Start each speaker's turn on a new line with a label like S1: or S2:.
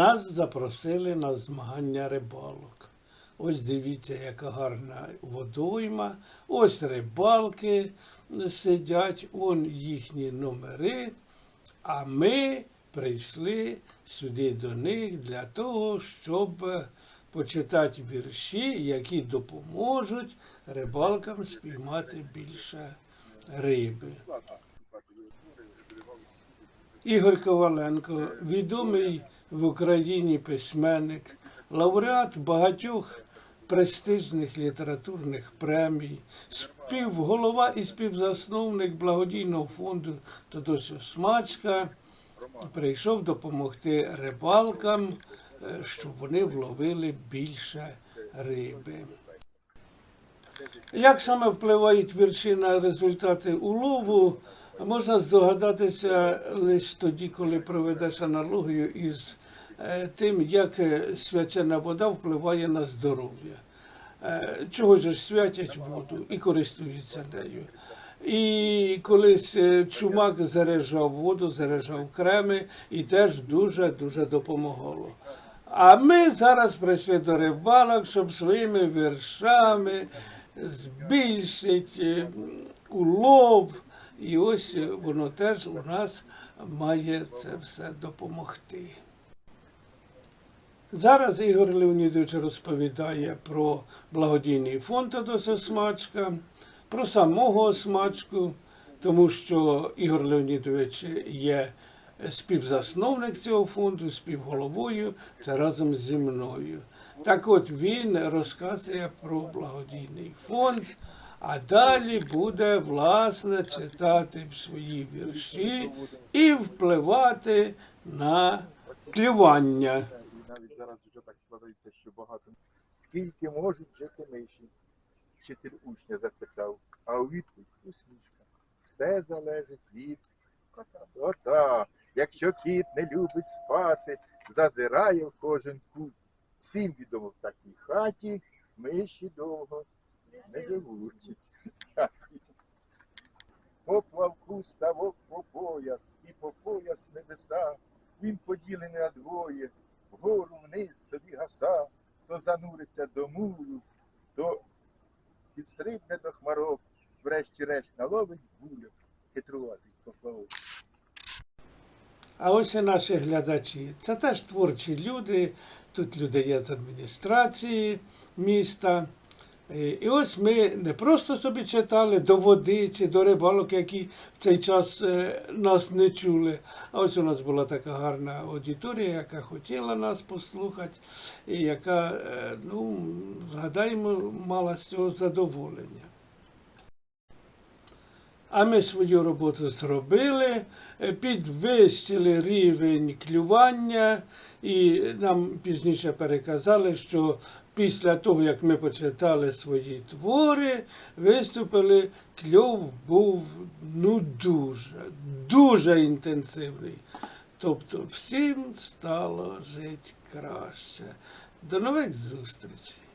S1: нас запросили на змагання рибалок. Ось дивіться, яка гарна водойма. Ось рибалки сидять, он їхні номери. А ми прийшли сюди до них для того, щоб почитати вірші, які допоможуть рибалкам спіймати більше риби. Ігор Коваленко, відомий в Україні письменник, лауреат багатьох престижних літературних премій, співголова і співзасновник благодійного фонду Тодосю Смачка, прийшов допомогти рибалкам, е, щоб вони вловили більше риби. Як саме впливають вірші на результати улову, можна здогадатися лише тоді, коли проведеш аналогію із е, тим, як е, свячена вода впливає на здоров'я. Е, Чого ж святять воду і користуються нею. І колись чумак заряджав воду, заряджав креми і теж дуже-дуже допомагало. А ми зараз прийшли до рибалок, щоб своїми віршами збільшити улов. І ось е, воно теж у нас має це все допомогти. Зараз Ігор Леонідович розповідає про благодійний фонд Тодоса Смачка, про самого Смачку, тому що Ігор Леонідович є співзасновник цього фонду, співголовою, це разом зі мною. Так от він розказує про благодійний фонд, а далі буде власне читати в свої вірші і впливати на клювання.
S2: Навіть зараз вже так складається, що багато. Скільки можуть жити миші? Вчитель учня запитав, а у відповідь усмішка. Все залежить від кота. Якщо кіт не любить спати, зазирає в кожен кут. Всім відомо в такій хаті миші довго не живуть. По плавку ставок по пояс, і по пояс небеса. Він поділений на двоє, вгору вниз тобі гаса, то зануриться до мулу, то підстрибне до хмарок, врешті-решт наловить бульок, хитруватий поплавок.
S1: А ось і наші глядачі. Це теж творчі люди. Тут люди є з адміністрації міста. І ось ми не просто собі читали до води чи до рибалок, які в цей час е, нас не чули. А ось у нас була така гарна аудиторія, яка хотіла нас послухати, і яка, е, ну, згадаємо, мала з цього задоволення. А ми свою роботу зробили, е, підвищили рівень клювання, і нам пізніше переказали, що після того, як ми почитали свої твори, виступили, кльов був ну дуже, дуже інтенсивний. Тобто всім стало жити краще. До нових зустрічей!